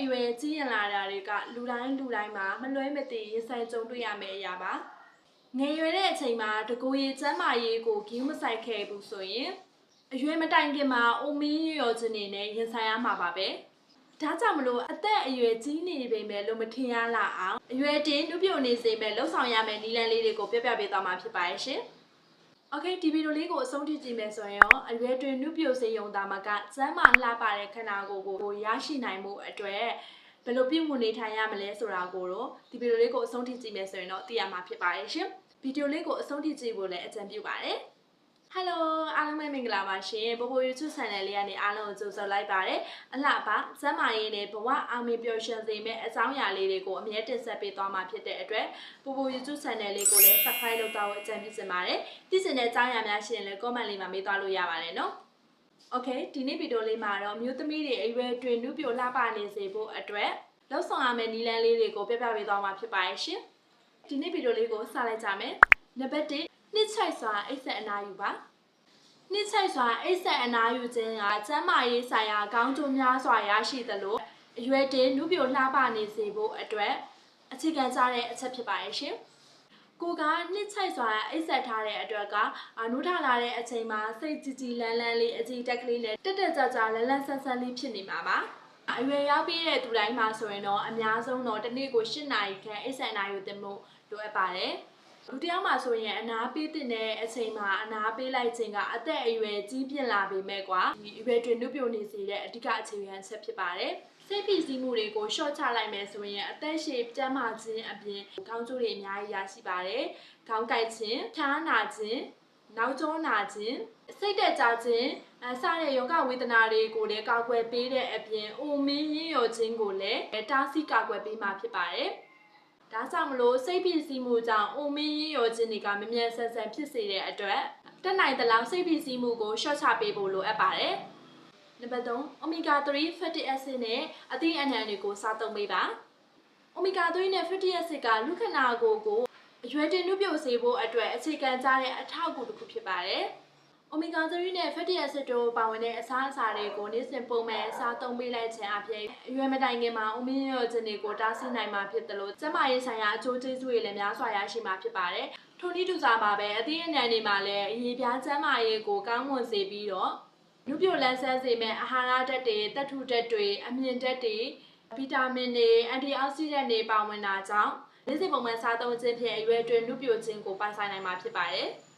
အရွယ်ကြီးရင်လာတာတွေကလူတိုင်းလူတိုင်းမှာမလွဲမသွေရင်ဆိုင်ကြုံတွေ့ရမယ့်အရာပါငယ်ရွယ်တဲ့အချိန်မှာတကူရီကျမ်းမာရေးကိုဂိမ်းမဆိုင်ခဲ့ဘူးဆိုရင်အရွယ်မတိုင်ခင်မှာအိုမင်းရောခြင်းနေနဲ့ရင်ဆိုင်ရမှာပါပဲဒါကြောင့်မလို့အသက်အရွယ်ကြီးနေပေမဲ့လို့မထင်ရလောက်အောင်အရွယ်တင်းနုပြုတ်နေစေမဲ့လှုပ်ဆောင်ရမယ့်နည်းလမ်းလေးတွေကိုပြပြပေးသွားမှာဖြစ်ပါရဲ့ရှင် Okay ဒီဗီဒီယိုလေးကိုအဆုံးထိကြည့်မယ်ဆိုရင်ရောအရွယ်တွင်နုပြိုစေယုံသားမကစမ်းမလှပတဲ့ခန္ဓာကိုယ်ကိုရရှိနိုင်မှုအတွက်ဘယ်လိုပြုမှုနေထိုင်ရမလဲဆိုတာကိုတော့ဒီဗီဒီယိုလေးကိုအဆုံးထိကြည့်မယ်ဆိုရင်တော့သိရမှာဖြစ်ပါတယ်ရှင်။ဗီဒီယိုလေးကိုအဆုံးထိကြည့်ဖို့လည်းအကြံပြုပါတယ်။ ဟယ်လိုအားလုံးပဲမင်္ဂလာပါရှင်ပိုပို YouTube channel လေးကနေအားလုံးကိုကြိုဆိုလိုက်ပါတယ်အလှပါစမ်းမာရေးနဲ့ဘဝအောင်မြင်ပျော်ရွှင်စေမယ့်အကြောင်းအရာလေးတွေကိုအမြဲတင်ဆက်ပေးသွားမှာဖြစ်တဲ့အတွက်ပိုပို YouTube channel လေးကိုလည်း subscribe လုပ်တော့အကြံပြုချင်ပါတယ်သိစင်တဲ့အကြောင်းအရာများရှိရင်လည်း comment လေးမှာမေးသွားလို့ရပါတယ်နော် Okay ဒီနေ့ဗီဒီယိုလေးမှာတော့မျိုးသမီးတွေအရွယ်တွင်နုပြိုလှပနေစေဖို့အတွက်လောက်ဆောင်ရမယ့်နည်းလမ်းလေးတွေကိုပြပြပေးသွားမှာဖြစ်ပါရဲ့ရှင်ဒီနေ့ဗီဒီယိုလေးကိုစလိုက်ကြမယ်နံပါတ်1 နှစ်ချိုက်စွာအိတ်ဆက်အနာယူပါနှစ်ချိုက်စွာအိတ်ဆက်အနာယူခြင်းကကျန်းမာရေးဆိုင်ရာကောင်းကျိုးများစွာရရှိသလိုအရွယ်တင်နုပြိုလှပနေစေဖို့အတွက်အခြေခံကြတဲ့အချက်ဖြစ်ပါရဲ့ရှင်ကိုကနှစ်ချိုက်စွာအိတ်ဆက်ထားတဲ့အတွက်ကအာနုထလာတဲ့အချိန်မှာစိတ်ကြည်ကြည်လန်းလန်းလေးအကြည်တက်ကလေးနဲ့တက်တက်ကြကြလန်းလန်းဆန်းဆန်းလေးဖြစ်နေမှာပါအရွယ်ရောက်ပြီးတဲ့သူတိုင်းမှာဆိုရင်တော့အများဆုံးတော့တစ်နေ့ကို၈နာရီခန့်အိတ်ဆက်နာယူတင်မှုလိုအပ်ပါတယ် လူတစ်ယောက်မှာဆိုရင်အနာပေးတဲ့အချိန်မှာအနာပေးလိုက်ခြင်းကအသက်အရွယ်ကြီးပြင်းလာပေမဲ့ကွာဒီအရွယ်တွင်နုပြိုနေစေတဲ့အဓိကအခြေခံချက်ဖြစ်ပါတယ်စိတ်ဖိစီးမှုတွေကိုရှော့ချလိုက်မယ်ဆိုရင်အသက်ရှည်ကျန်းမာခြင်းအပြင်ကောင်းကျိုးတွေအများကြီးရရှိပါတယ်။ခေါင်းကိုက်ခြင်း၊ဖျားနာခြင်း၊နောက်ကျောနာခြင်း၊စိတ်တက်ကြခြင်းအစတဲ့ယောဂဝေဒနာတွေကိုလည်းကာကွယ်ပေးတဲ့အပြင်အိုမင်းရင်းရောခြင်းကိုလည်းတားဆီးကာကွယ်ပေးမှာဖြစ်ပါတယ်။ ဒါကြောင့်မလို့စိတ်ဖိစီးမှုကြောင့်အိုမင်းရင်းရောခြင်းတွေကမမြန်ဆန်ဆန်ဖြစ်စေတဲ့အတွက်တက်နိုင်သလောက်စိတ်ဖိစီးမှုကိုရှော့ချပေးဖို့လိုအပ်ပါတယ်။နံပါတ်3 omega 3 fatty acid နဲ့အသီးအနှံတွေကိုစားသုံးပေးပါ omega 3နဲ့ fatty acid ကလူခနာကိုကိုအရွယ်တင်နုပြုတ်စေဖို့အတွက်အခြေခံကြတဲ့အထောက်အကူတစ်ခုဖြစ်ပါတယ် omega 3နဲ့ fatty acid တို့ပါဝင်တဲ့အစားအစာတွေကိုနေ့စဉ်ပုံမှန်စားသုံးပေးလိုက်ခြင်းအပြင်အရွယ်မတိုင်ခင်မှာ omega ရောခြင်းတွေကိုတားဆီးနိုင်မှာဖြစ်တယ်လို့ကျန်းမာရေးဆိုင်ရာအကျိုးကျေးဇူးတွေလည်းများစွာရရှိမှာဖြစ်ပါတယ်ထိုနည်းတူစွာပါပဲအသီးအနှံတွေမှာလည်းအရေးပြားကျန်းမာရေးကိုကောင်းမွန်စေပြီးတော့နုပြိုလန်းဆန်းစေမဲ့အာဟာရဓာတ်တွေတက်ထုဓာတ်တွေအမြင့်ဓာတ်တွေဗီတာမင်တွေအန်တီအောက်ဆီဒန့်တွေပါဝင်တာကြောင့်နေ့စဉ်ပုံမှန်စားသုံးခြင်းဖြင့်အရွယ်တွင်နုပြိုခြင်းကိုပိုင်ဆိုင်နိုင်မှာဖြစ်ပါတယ်။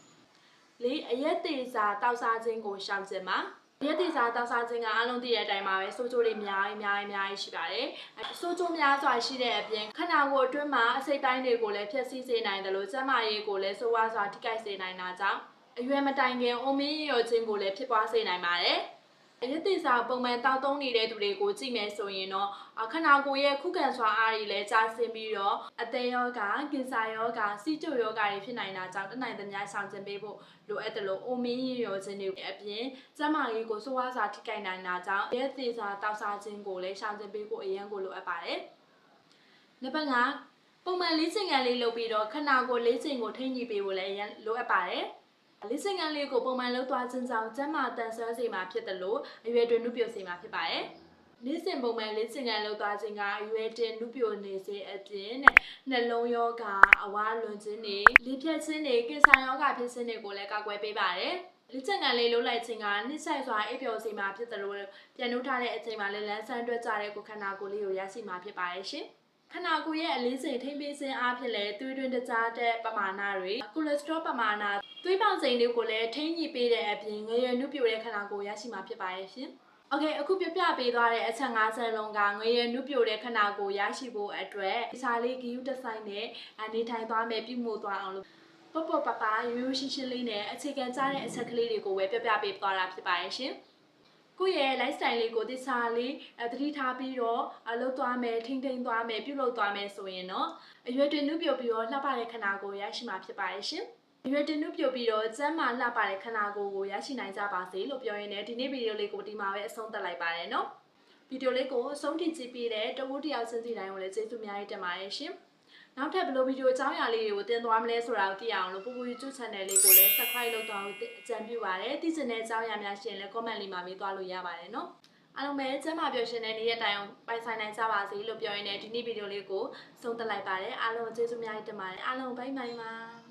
လေးအရက်သေးစာတောက်စားခြင်းကိုရှောင်ခြင်းမှာအရက်သေးစာတောက်စားခြင်းကအလုံးတည့်တဲ့အတိုင်းပါပဲစိုးကျိုးတွေအများကြီးအများကြီးအများကြီးရှိပါတယ်။စိုးကျိုးများစွာရှိတဲ့အပြင်ခန္ဓာကိုယ်အတွင်းမှာအစိတ်ပိုင်းတွေကိုလည်းဖျက်ဆီးစေနိုင်တယ်လို့ကျန်းမာရေးကိုလည်းဆိုးဝါးစွာထိခိုက်စေနိုင်တာကြောင့်အရွယ်မတိုင်ခင်အုံမင်းရောခြင်းကိုလည်းဖြစ်ပွားစေနိုင်ပါတယ်။ အရသေစာပုံမှန်တောက်သုံးနေတဲ့သူတွေကိုကြည့်မယ်ဆိုရင်တော့ခန္ဓာကိုယ်ရဲ့ခုခံစွာအားတွေလည်းကျဆင်းပြီးတော့အသေးယောဂကင်ဆာယောဂစီတုယောဂတွေဖြစ်နိုင်တာကြောင့်တနိုင်သမျှဆောင်ကျင်ပေးဖို့လိုအပ်တယ်လို့အုံမင်းရောခြင်းတွေအပြင်ကျန်းမာရေးကိုစိုးဝါးစွာထိခိုက်နိုင်တာကြောင့်အရသေစာတောက်စားခြင်းကိုလည်းဆောင်ကျင်ပေးဖို့အရင်ကိုလိုအပ်ပါတယ်။နံပါတ်5ပုံမှန်လေးချိန်ကန်လေးလုပ်ပြီးတော့ခန္ဓာကိုယ်လေးချိန်ကိုထိန်းညှိပေးဖို့လည်းလိုအပ်ပါတယ်။ လေးစင်ကန်လေးကိုပုံမှန်လှုပ်သွားခြင်းကြောင့်ကျန်းမာတန်ဆွမ်းစေမှာဖြစ်တယ်လို့အရွယ်တွင်နုပြိုစေမှာဖြစ်ပါတယ်။နေ့စဉ်ပုံမှန်လေးစင်ကန်လှုပ်သွားခြင်းကအရွယ်တင်နုပြိုနေစေအပြင်နဲ့နှလုံးယောဂအဝါလွန်ခြင်းတွေလေဖြတ်ခြင်းတွေကင်ဆာယောဂဖြစ်ခြင်းတွေကိုလည်းကာကွယ်ပေးပါတယ်။လက်ချက်ကန်လေးလှုပ်လိုက်ခြင်းကနှစ်ဆိုင်စွာအိပ်ပျော်စေမှာဖြစ်တယ်လို့ပြန်နှုတ်ထားတဲ့အချိန်မှာလည်းလန်းဆန်းတွက်ကြတဲ့ကိုခန္ဓာကိုယ်လေးကိုရရှိမှာဖြစ်ပါရဲ့ရှင်။ ခန္ဓာကိုယ်ရဲ့အလေးချိန်ထိမ့်ပေးခြင်းအားဖြင့်လည်းသွေးတွင်းတကြားတဲ့ပမာဏတွေကိုလက်စထရောပမာဏသွေးပေါင်ချိန်တွေကိုလည်းထိန်းညှိပေးတဲ့အပြင်ငရွယ်နုပြိုတဲ့ခန္ဓာကိုယ်ရရှိမှာဖြစ်ပါရဲ့ရှင်။ Okay အခုပြပြပေးသွားတဲ့အချက်၅ချက်လုံးကငရွယ်နုပြိုတဲ့ခန္ဓာကိုယ်ရရှိဖို့အတွက်ဒီစာလေးဂီယူတစ်ဆိုင်နဲ့အနေထိုင်သွားမယ်ပြုမှုသွားအောင်လို့ပေါ့ပေါ့ပပရိုးရိုးရှင်းရှင်းလေးနဲ့အခြေခံကြတဲ့အချက်ကလေးတွေကိုပဲပြပြပေးသွားတာဖြစ်ပါရဲ့ရှင်။ ကိုယ့်ရဲ့ lifestyle လေးကိုတခြားလေးအသတိထားပြီးတော့အလုပ်သွားမယ်ထိမ့်ထိန်သွားမယ်ပြုလုပ်သွားမယ်ဆိုရင်တော့အရွယ်တင်နုပြုတ်ပြီးတော့လှပတဲ့ခန္ဓာကိုယ်ရရှိမှာဖြစ်ပါရဲ့ရှင်အရွယ်တင်နုပြုတ်ပြီးတော့ကျန်းမာလှပတဲ့ခန္ဓာကိုယ်ကိုရရှိနိုင်ကြပါစေလို့ပြောရင်းနဲ့ဒီနေ့ဗီဒီယိုလေးကိုဒီမှာပဲအဆုံးသတ်လိုက်ပါတယ်နော်ဗီဒီယိုလေးကိုအဆုံးထိကြည့်ပြီးတဲ့တဝူးတယောက်စင်စီတိုင်းကိုလည်းကျေးဇူးအများကြီးတင်ပါတယ်ရှင် နောက်ထပ်ဘယ်လိုဗီဒီယိုအကြောင်းအရာလေးတွေကိုတင်သွားမလဲဆိုတာကိုသိအောင်လို့ပူပူ YouTube channel လေးကိုလည်း subscribe လုပ်သွားဖို့အကြံပြုပါတယ်။သိချင်တဲ့အကြောင်းအရာများရှိရင်လည်း comment လေးမှာမေးသွားလို့ရပါတယ်နော်။အားလုံးပဲကျမ်းမာပျော်ရွှင်တဲ့နေ့ရက်တိုင်အောင်ပိုင်ဆိုင်နိုင်ကြပါစေလို့ပြောရင်းနဲ့ဒီနေ့ဗီဒီယိုလေးကိုဆုံးသက်လိုက်ပါတယ်အားလုံးကိုကျေးဇူးအများကြီးတင်ပါတယ်အားလုံးဘိုင်ဘိုင်ပါ